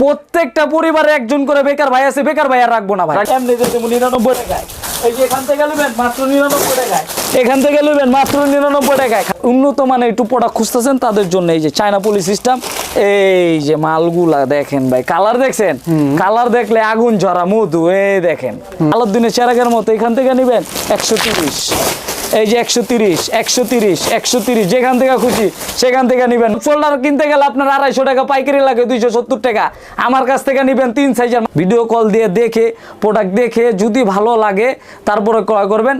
প্রত্যেকটা পরিবারে একজন করে বেকার ভাই আছে বেকার ভাই আর রাখব না ভাই। এমনি যেতে নিরানব্বই টাকায়। এখান থেকে নেবেন মাত্র নিরানব্বই টাকায়। এখান থেকে নেবেন মাত্র নিরানব্বই টাকায়। উন্নত মানের একটু প্রোডাক্ট খুঁজতেছেন তাদের জন্য এই যে চায়না পুলিশ সিস্টেম। এই যে মালগুলা দেখেন ভাই কালার দেখছেন? কালার দেখলে আগুন ঝরা মধু এই দেখেন। আলোর দিনে চেরাগের মতো এখান থেকে নেবেন একশো তিরিশ। এই যে একশো তিরিশ একশো তিরিশ একশো তিরিশ, যেখান থেকে খুশি সেখান থেকে নেবেন। ফোল্ডার কিনতে গেলে আপনার আড়াইশো টাকা পাইকারি লাগে, দুইশো সত্তর টাকা। আমার কাছ থেকে নেবেন তিন সাইজের ভিডিও কল দিয়ে দেখে প্রোডাক্ট দেখে, যদি ভালো লাগে, তারপরে ক্রয় করবেন।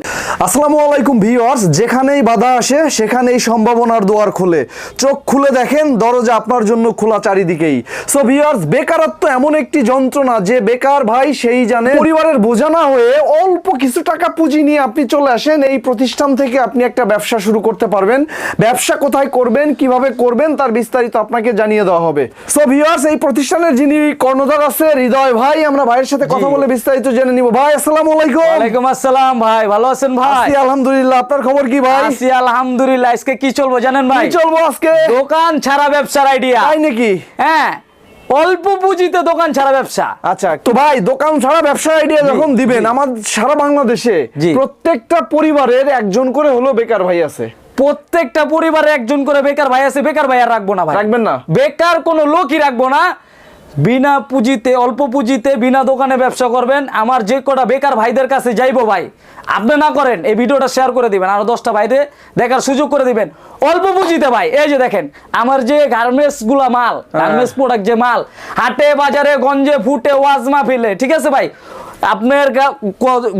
আসসালামু আলাইকুম ভিউয়ার্স যেখানেই বাধা আসে, সেখানেই সম্ভাবনার দুয়ার খুলে। চোখ খুলে দেখেন, দরজা আপনার জন্য খোলা চারিদিকেই। সো ভিউয়ার্স বেকারত্ব এমন একটি যন্ত্রণা যে বেকার ভাই সেই জানে। পরিবারের বোঝা না হয়ে অল্প কিছু টাকা পুঁজি নিয়ে আপনি চলে আসেন এই প্রতিষ্ঠান থেকে আপনি একটা ব্যবসা শুরু করতে পারবেন। ব্যবসা কোথায় করবেন কীভাবে করবেন তার বিস্তারিত আপনাকে জানিয়ে দেওয়া হবে। সো ভিউয়ার্স এই প্রতিষ্ঠানের যিনি কর্ণধার আছে হৃদয় ভাই আমরা ভাইয়ের সাথে কথা বলে বিস্তারিত জেনে নিব। ভাই আসসালামু আলাইকুম। ওয়ালাইকুম আসসালাম ভাই। ভালো আছেন ভাই? আলহামদুলিল্লাহ। আপনার খবর কি ভাই? আছি আলহামদুলিল্লাহ। আজকে কি চলবো জানেন ভাই? কি চলবো আজকে? দোকান ছাড়া ব্যবসার আইডিয়া তাই নাকি? হ্যাঁ। অল্প পুঁজিতে দোকান ছাড়া ব্যবসা। আচ্ছা তো ভাই দোকান ছাড়া ব্যবসা আইডিয়া যখন দিবেন আমার সারা বাংলাদেশে প্রত্যেকটা পরিবারের একজন করে হলো বেকার ভাই আছে। প্রত্যেকটা পরিবারে একজন করে বেকার ভাই আছে বেকার ভাই আর রাখব না ভাই। রাখবেন না। বেকার কোনো লোকই রাখব না। বিনা পুঁজিতে অল্প পুঁজিতে বিনা দোকানে ব্যবসা করবেন। আমার যে কটা বেকার ভাইদের কাছে যাইবো ভাই আপনি না করেন এই ভিডিওটা শেয়ার করে দিবেন আরও দশটা ভাইদের দেখার সুযোগ করে দিবেন। অল্প পুঁজিতে ভাই এই যে দেখেন আমার যে গার্মেন্টসগুলা মাল গার্মেন্টস প্রোডাক্ট যে মাল হাটে বাজারে গঞ্জে ফুটে ওয়াজমা মাহফিলে ঠিক আছে ভাই? আপনার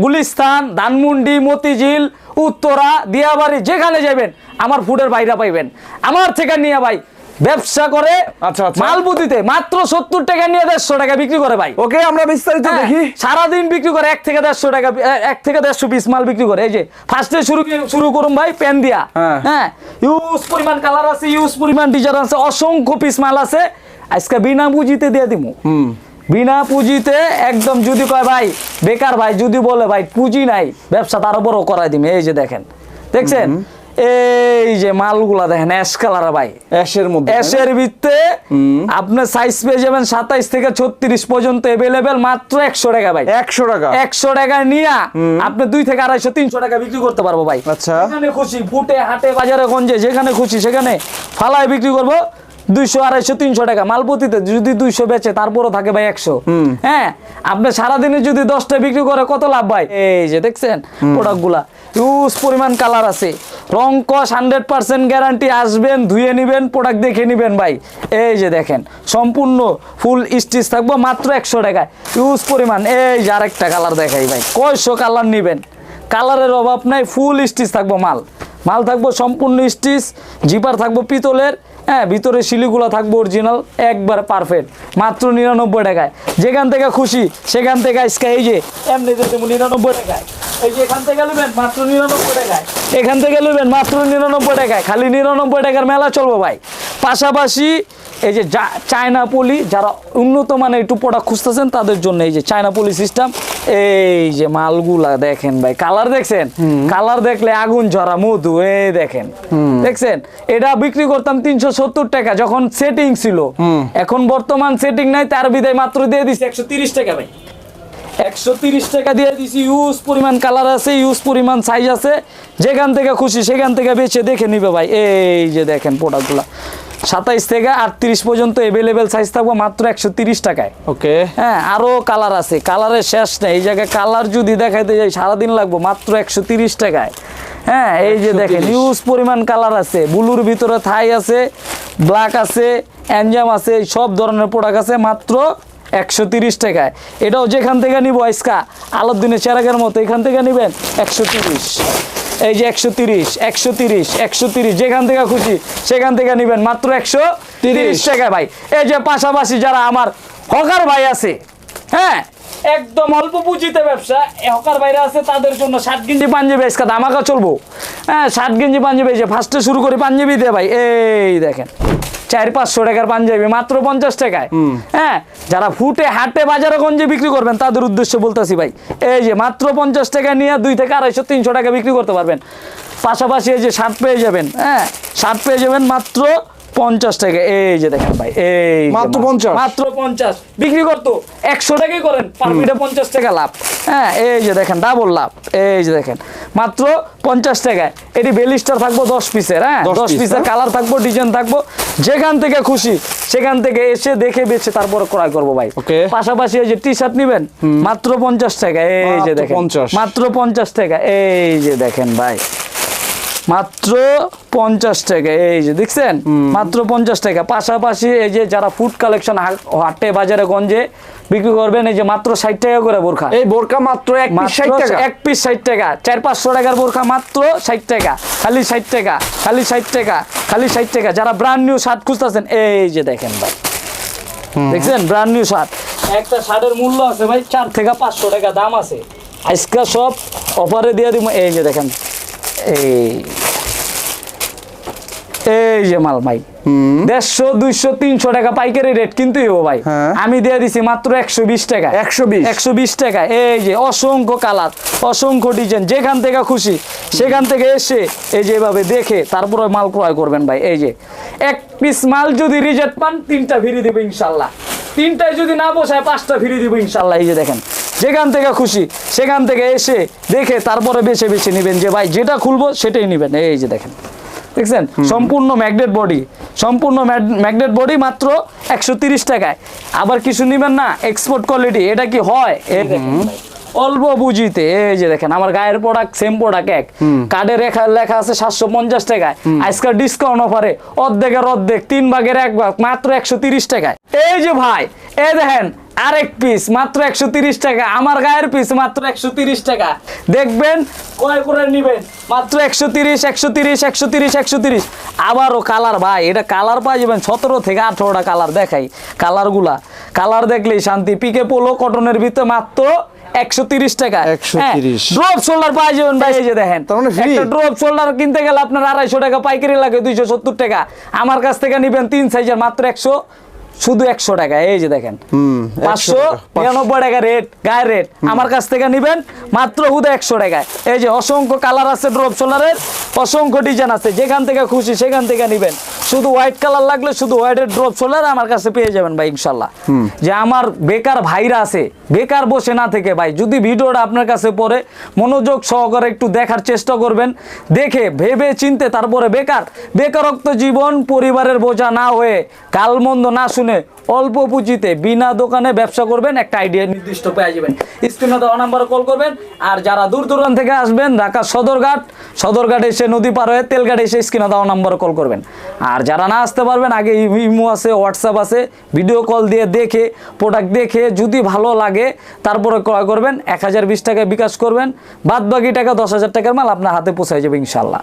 গুলিস্তান ধানমন্ডি মতিঝিল উত্তরা দিয়াবাড়ি যেখানে যাবেন আমার ফুডের বাইরা পাইবেন। আমার থেকে নিয়ে ভাই ব্যবসা করে আচ্ছা, আচ্ছা। মাল বুদ্ধিতে মাত্র সত্তর টাকা নিয়ে দেড়শো টাকা বিক্রি করে ভাই। ওকে আমরা বিস্তারিত হ্যাঁ, দেখি। সারাদিন বিক্রি করে এক থেকে দেড়শো টাকা এক থেকে দেড়শো পিস মাল বিক্রি করে। এই যে ফার্স্টে শুরু শুরু করুন ভাই পেন দিয়া। হ্যাঁ। হ্যাঁ ইউজ পরিমাণ কালার আছে ইউজ পরিমাণ ডিজাইন আছে অসংখ্য পিস মাল আছে। আজকে বিনা পুঁজিতে দিয়ে দিব বিনা পুঁজিতে একদম যদি কয় ভাই বেকার ভাই যদি বলে ভাই পুঁজি নাই ব্যবসা তার বড় করাই দিমে। এই যে দেখেন দেখছেন? এই যে মালগুলা দেখেন অ্যাশ কালার ভাই। অ্যাশের মধ্যে এসের ভিত্তে আপনি সাইজ পেয়ে যাবেন সাতাইশ থেকে ছত্রিশ পর্যন্ত এভেলেবেল মাত্র একশো টাকা ভাই। একশো টাকা। একশো টাকা নিয়ে আপনি দুই থেকে আড়াইশো তিনশো টাকা বিক্রি করতে পারব ভাই। আচ্ছা। যেখানে খুশি ফুটে হাটে বাজারে গঞ্জে যেখানে খুশি সেখানে ফালায় বিক্রি করব। দুইশো আড়াইশো তিনশো টাকা। মালপতিতে যদি দুইশো বেচে তারপরও থাকে ভাই একশো। হ্যাঁ আপনি সারাদিনে যদি দশটা বিক্রি করে কত লাভ ভাই? এই যে দেখছেন প্রোডাক্টগুলা ইউজ পরিমাণ কালার আছে। রং কস হান্ড্রেড পার্সেন্ট গ্যারান্টি আসবেন ধুয়ে নিবেন প্রোডাক্ট দেখে নিবেন ভাই। এই যে দেখেন সম্পূর্ণ ফুল স্টিচ থাকব মাত্র একশো টাকায়। ইউজ পরিমাণ। এই যে আরেকটা কালার দেখাই ভাই। কয়শো কালার নিবেন? কালারের অভাব নাই ফুল স্টিচ থাকব মাল। মাল থাকব সম্পূর্ণ স্টিচ জিপার থাকব পিতলের। হ্যাঁ ভিতরে শিলিগুলা থাকবে অরিজিনাল একবার পারফেক্ট মাত্র নিরানব্বই টাকায়। যেখান থেকে খুশি, সেখান থেকে আজকে এই যে, এমনি নিরানব্বই টাকায়। যে এখান থেকে নেবেন, মাত্র নিরানব্বই টাকায়। এখান থেকে নেবেন, মাত্র নিরানব্বই টাকায়। খালি নিরানব্বই টাকার মেলা চলবো ভাই। পাশাপাশি এই যে চায়না পলি যারা উন্নত মানের একটু প্রোডাক্ট খুঁজতেছেন তাদের জন্য এই যে চায়না পলি সিস্টেম এই যে মালগুলা দেখেন ভাই কালার দেখছেন? কালার দেখলে আগুন ঝরা মধু এ দেখেন। দেখছেন? এটা বিক্রি করতাম তিনশো সত্তর টাকা যখন সেটিং ছিল। এখন বর্তমান সেটিং নাই তার বিদায় মাত্র দিয়ে দিচ্ছে একশো তিরিশ টাকা ভাই। একশো তিরিশ টাকা দিয়ে দিছি। ইউজ পরিমাণ কালার আছে ইউজ পরিমাণ সাইজ আছে। যেখান থেকে খুশি সেখান থেকে বেছে দেখে নিবে ভাই। এই যে দেখেন প্রোডাক্টগুলো সাতাইশ থেকে আটত্রিশ পর্যন্ত এভেলেবেল সাইজ থাকব মাত্র একশো তিরিশ টাকায়। ওকে হ্যাঁ আরও কালার আছে। কালারের শেষ নেই। এই জায়গায় কালার যদি দেখাইতে যাই সারাদিন লাগবো মাত্র একশো তিরিশ টাকায়। হ্যাঁ এই যে দেখেন ইউজ পরিমাণ কালার আছে। ব্লুর ভিতরে থাই আছে ব্ল্যাক আছে অ্যানজাম আছে সব ধরনের প্রোডাক্ট আছে। মাত্র একশো তিরিশ টাকায়। এটাও যেখান থেকে নিব আইসকা আলোর দিনে চেরাগের মতো এখান থেকে নিবেন একশো তিরিশ। এই যে একশো তিরিশ একশো তিরিশ একশো তিরিশ যেখান থেকে খুশি সেখান থেকে নিবেন মাত্র একশো তিরিশ টাকা ভাই। এই যে পাশাপাশি যারা আমার হকার ভাই আছে হ্যাঁ একদম অল্প পুঁজিতে ব্যবসা হকার বাইরে আছে তাদের জন্য ষাট গেঞ্জি পাঞ্জাবি আজকে দামাকা চলবো। হ্যাঁ ষাট গেঞ্জি পাঞ্জাবি যে ফার্স্টে শুরু করি পাঞ্জাবি দিয়ে ভাই এই দেখেন। চার পাঁচশো টাকার পাঞ্জাবি মাত্র পঞ্চাশ টাকায়। হ্যাঁ যারা ফুটে হাটে বাজারে গঞ্জে বিক্রি করবেন তাদের উদ্দেশ্য বলতেছি ভাই এই যে মাত্র পঞ্চাশ টাকা নিয়ে দুই থেকে আড়াইশো তিনশো টাকা বিক্রি করতে পারবেন। পাশাপাশি এই যে শার্ট পেয়ে যাবেন হ্যাঁ শার্ট পেয়ে যাবেন মাত্র পঞ্চাশ টাকা এই যে দেখেন ভাই এই মাত্র। 50? মাত্র পঞ্চাশ। বিক্রি করতো একশো টাকাই করেন পার পঞ্চাশ টাকা লাভ। হ্যাঁ এই যে দেখেন ডাবল লাভ এই যে দেখেন। মাত্র পঞ্চাশ টাকায় এটি বেলিস্টার থাকব দশ পিসের হ্যাঁ? দশ পিসের হ্যাঁ? কালার থাকব ডিজাইন থাকব। যেখান থেকে খুশি সেখান থেকে এসে দেখে বেছে তারপর ক্রয় করব ভাই। পাশাপাশি এই যে টি শার্ট নিবেন মাত্র পঞ্চাশ টাকা এই যে দেখেন। মাত্র পঞ্চাশ টাকা এই যে দেখেন ভাই। মাত্র পঞ্চাশ টাকা এই যে দেখছেন? মাত্র পঞ্চাশ টাকা। পাশাপাশি এই যে যারা ফুড কালেকশন হাটে বাজারে গঞ্জে বিক্রি করবেন এই যে মাত্র ষাট টাকা করে বোরখা। এই বোরকা মাত্র এক পিস ষাট টাকা। এক পিস ষাট টাকা। চার পাঁচশো টাকার বোরখা মাত্র ষাট টাকা। খালি ষাট টাকা খালি ষাট টাকা খালি ষাট টাকা। যারা ব্র্যান্ড নিউ শার্ট খুঁজতেছেন এই যে দেখেন ভাই। দেখছেন? ব্র্যান্ড নিউ শার্ট একটা শার্টের মূল্য আছে ভাই চার থেকে পাঁচশো টাকা দাম আছে। আজকে সব অফারে দিয়ে দিব। এই যে দেখেন এই এই যে মাল ভাই দেড়শো দুইশো তিনশো টাকা পাইকারি রেট কিন্তু ভাই। হ্যাঁ। আমি দিয়ে দিছি মাত্র একশো বিশ টাকা। 120 একশো বিশ টাকা। এই যে অসংখ্য কালার অসংখ্য ডিজাইন যেখান থেকে খুশি সেখান থেকে এসে এই যে এভাবে দেখে তারপরে মাল ক্রয় করবেন ভাই। এই যে এক পিস মাল যদি রিজেক্ট পান তিনটা ফিরে দেবে ইনশাল্লাহ। তিনটায় যদি না বসায় পাঁচটা ফিরে দিব ইনশাল্লাহ। এই যে দেখেন যেখান থেকে খুশি সেখান থেকে এসে দেখে তারপরে বেছে বেছে নেবেন যে ভাই যেটা খুলবো সেটাই নেবেন। এই যে দেখেন দেখছেন? সম্পূর্ণ ম্যাগনেট বডি সম্পূর্ণ ম্যাগনেট বডি মাত্র একশো তিরিশ টাকায়। আবার কিছু নেবেন না এক্সপোর্ট কোয়ালিটি এটা কি হয়? এই দেখেন অল্প বুঝিতে এই যে দেখেন আমার গায়ের প্রোডাক্ট সেম প্রোডাক্ট এক। কার্ডে লেখা লেখা আছে সাতশো পঞ্চাশ টাকায়। আজকাল ডিসকাউন্ট অফারে অর্ধেকের অর্ধেক তিন ভাগের এক ভাগ মাত্র একশো তিরিশ টাকায়। এই যে ভাই এই দেখেন আরেক পিস মাত্র একশো টাকা। আমার গায়ের পিস মাত্র একশো টাকা। দেখবেন কয় করে নিবেন। মাত্র একশো তিরিশ একশো তিরিশ একশো তিরিশ একশো তিরিশ। আবারও কালার ভাই এটা কালার পাই যাবেন সতেরো থেকে আঠেরোটা কালার দেখাই কালারগুলা কালার দেখলেই শান্তি। পিকে পোলো কটনের ভিতরে মাত্র একশো তিরিশ টাকা। 130 ড্রপ শোল্ডার পাই যাবেন ভাই এই যে দেখেন। তার মানে একটা ড্রপ শোল্ডার কিনতে গেলে আপনার আড়াইশো টাকা পাইকারি লাগে দুইশো সত্তর টাকা। আমার কাছ থেকে নিবেন তিন সাইজের মাত্র একশো শুধু একশো টাকা এই যে দেখেন। হুম, 100 পাঁচশো টাকা, নিরানব্বই টাকা রেট গায়ের রেট আমার কাছ থেকে নিবেন মাত্র হুদা একশো টাকায়। এই যে অসংখ্য কালার আছে ড্রপ সোলারের অসংখ্য ডিজাইন আছে। যেখান থেকে খুশি সেখান থেকে নিবেন। শুধু হোয়াইট কালার লাগলে শুধু হোয়াইটের ড্রপ সোলার আমার কাছে পেয়ে যাবেন ভাই ইনশাল্লাহ। যে আমার বেকার ভাইরা আছে বেকার বসে না থেকে ভাই, যদি ভিডিওটা আপনার কাছে পড়ে, মনোযোগ সহকারে একটু দেখার চেষ্টা করবেন, দেখে, ভেবে চিনতে তারপরে বেকার, বেকারত্ব জীবন পরিবারের বোঝা না হয়ে কালমন্দ না শুনে অল্প পুঁজিতে বিনা দোকানে ব্যবসা করবেন, একটা আইডিয়া নির্দিষ্ট পেয়ে যাবেন। স্ক্রিনে দেওয়া নাম্বারে কল করবেন, আর যারা দূর দূরান্ত থেকে আসবেন, ঢাকা সদরঘাট সদরঘাট এসে নদী পার হয়ে তেলঘাট এসে স্ক্রিনে দেওয়া নাম্বারে কল করবেন। আর যারা না আসতে পারবেন, আগে ইমো আছে হোয়াটসঅ্যাপ আছে ভিডিও কল দিয়ে দেখে প্রোডাক্ট দেখে, যদি ভালো লাগে তারপরে ক্রয় করবেন, এক হাজার বিশ টাকায় বিকাশ করবেন, বাদবাকি টাকা দশ হাজার টাকার মাল আপনার হাতে পৌঁছায় যাবে ইনশাল্লাহ।